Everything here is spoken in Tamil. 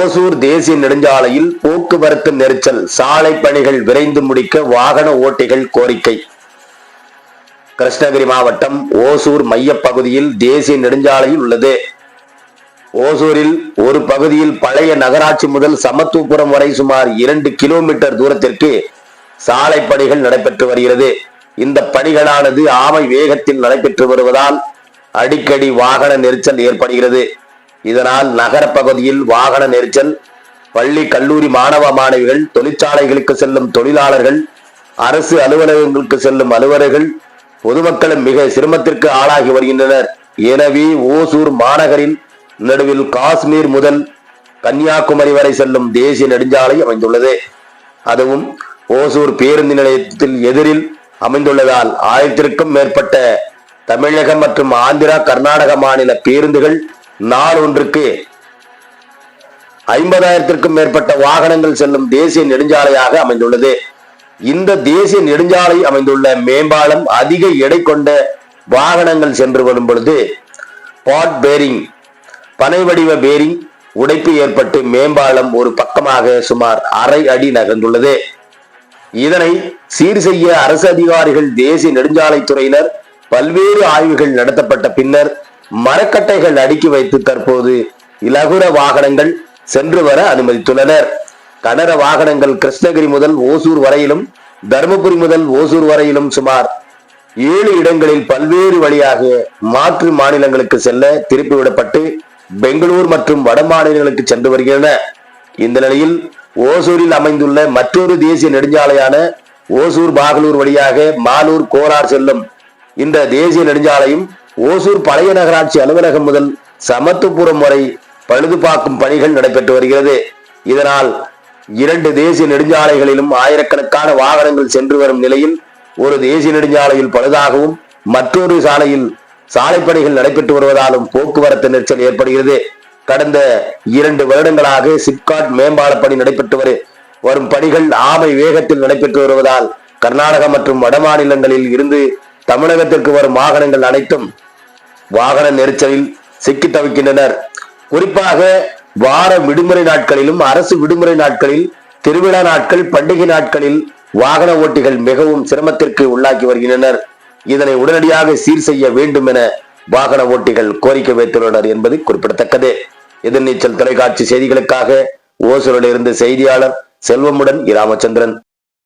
ஓசூர் தேசிய நெடுஞ்சாலையில் போக்குவரத்து நெரிசல் சாலை பணிகள் விரைந்து முடிக்க வாகன ஓட்டிகள் கோரிக்கை. கிருஷ்ணகிரி மாவட்டம் ஓசூர் மையப்பகுதியில் தேசிய நெடுஞ்சாலையில் உள்ளது. ஓசூரில் ஒரு பகுதியில் பழைய நகராட்சி முதல் சமத்துவபுரம் வரை சுமார் இரண்டு கிலோமீட்டர் தூரத்திற்கு சாலை பணிகள் நடைபெற்று வருகிறது. இந்த பணிகளானது ஆமை வேகத்தில் நடைபெற்று வருவதால் அடிக்கடி வாகன நெரிசல் ஏற்படுகிறது. இதனால் நகர பகுதியில் வாகன நெரிசல் பள்ளி கல்லூரி மாணவ மாணவிகள் தொழிற்சாலைகளுக்கு செல்லும் தொழிலாளர்கள் அரசு அலுவலகங்களுக்கு செல்லும் அலுவலர்கள் பொதுமக்களும் மிக சிரமத்திற்கு ஆளாகி வருகின்றனர். எனவே ஓசூர் மாநகரின் நடுவில் காஷ்மீர் முதல் கன்னியாகுமரி வரை செல்லும் தேசிய நெடுஞ்சாலை அமைந்துள்ளது. அதுவும் ஓசூர் பேருந்து நிலையத்தில் எதிரில் அமைந்துள்ளதால் ஆயிரத்திற்கும் மேற்பட்ட தமிழகம் மற்றும் ஆந்திரா கர்நாடக மாநில பேருந்துகள் நாள் ஒன்றுக்கு ஐம்பதாயிரத்திற்கும் மேற்பட்ட வாகனங்கள் செல்லும் தேசிய நெடுஞ்சாலையாக அமைந்துள்ளது. இந்த தேசிய நெடுஞ்சாலை அமைந்துள்ள மேம்பாலம் அதிக எடை கொண்ட வாகனங்கள் சென்று வரும் பொழுது பாட் பேரிங் பனை வடிவ பேரிங் உடைப்பு ஏற்பட்டு மேம்பாலம் ஒரு பக்கமாக சுமார் அரை அடி நகர்ந்துள்ளது. இதனை சீர் செய்ய அரசு அதிகாரிகள் தேசிய நெடுஞ்சாலைத்துறையினர் பல்வேறு ஆய்வுகள் நடத்தப்பட்ட பின்னர் மரக்கட்டைகள் அடுக்கி வைத்து தற்போது இலகுர வாகனங்கள் சென்று வர அனுமதித்துள்ளனர். கனர வாகனங்கள் கிருஷ்ணகிரி முதல் ஓசூர் வரையிலும் தருமபுரி முதல் ஓசூர் வரையிலும் சுமார் ஏழு இடங்களில் பல்வேறு வழியாக மாற்று மாநிலங்களுக்கு செல்ல திருப்பிவிடப்பட்டு பெங்களூர் மற்றும் வட மாநிலங்களுக்கு சென்று வருகின்றன. இந்த நிலையில் ஓசூரில் அமைந்துள்ள மற்றொரு தேசிய நெடுஞ்சாலையான ஓசூர் பாகலூர் வழியாக மாலூர் கோலார் செல்லும். இந்த தேசிய நெடுஞ்சாலையும் ஓசூர் பழைய நகராட்சி அலுவலகம் முதல் சமத்துப்புறம் வரை பழுதுபார்க்கும் பணிகள் நடைபெற்று வருகிறது. இதனால் இரண்டு தேசிய நெடுஞ்சாலைகளிலும் ஆயிரக்கணக்கான வாகனங்கள் சென்று வரும் நிலையில் ஒரு தேசிய நெடுஞ்சாலையில் பழுதாகவும் மற்றொரு சாலையில் சாலை பணிகள் நடைபெற்று வருவதாலும் போக்குவரத்து நெரிசல் ஏற்படுகிறது. கடந்த இரண்டு வருடங்களாக சிப்காட் மேம்பால பணி நடைபெற்று வரு வரும் பணிகள் ஆமை வேகத்தில் நடைபெற்று வருவதால் கர்நாடக மற்றும் வட மாநிலங்களில் இருந்து தமிழகத்திற்கு வரும் வாகனங்கள் அனைத்தும் வாகன நெரிசலில் சிக்கி தவிக்கின்றனர். குறிப்பாக வார விடுமுறை நாட்களிலும் அரசு விடுமுறை நாட்களில் திருவிழா நாட்கள் பண்டிகை நாட்களில் வாகன ஓட்டிகள் மிகவும் சிரமத்திற்கு உள்ளாக்கி வருகின்றனர். இதனை உடனடியாக சீர் செய்ய வேண்டும் என வாகன ஓட்டிகள் கோரிக்கை வைத்துள்ளனர் என்பது குறிப்பிடத்தக்கது. எதிர்நீச்சல் தொலைக்காட்சி செய்திகளுக்காக ஓசூரில் இருந்து செய்தியாளர் செல்வமுடன் இராமச்சந்திரன்.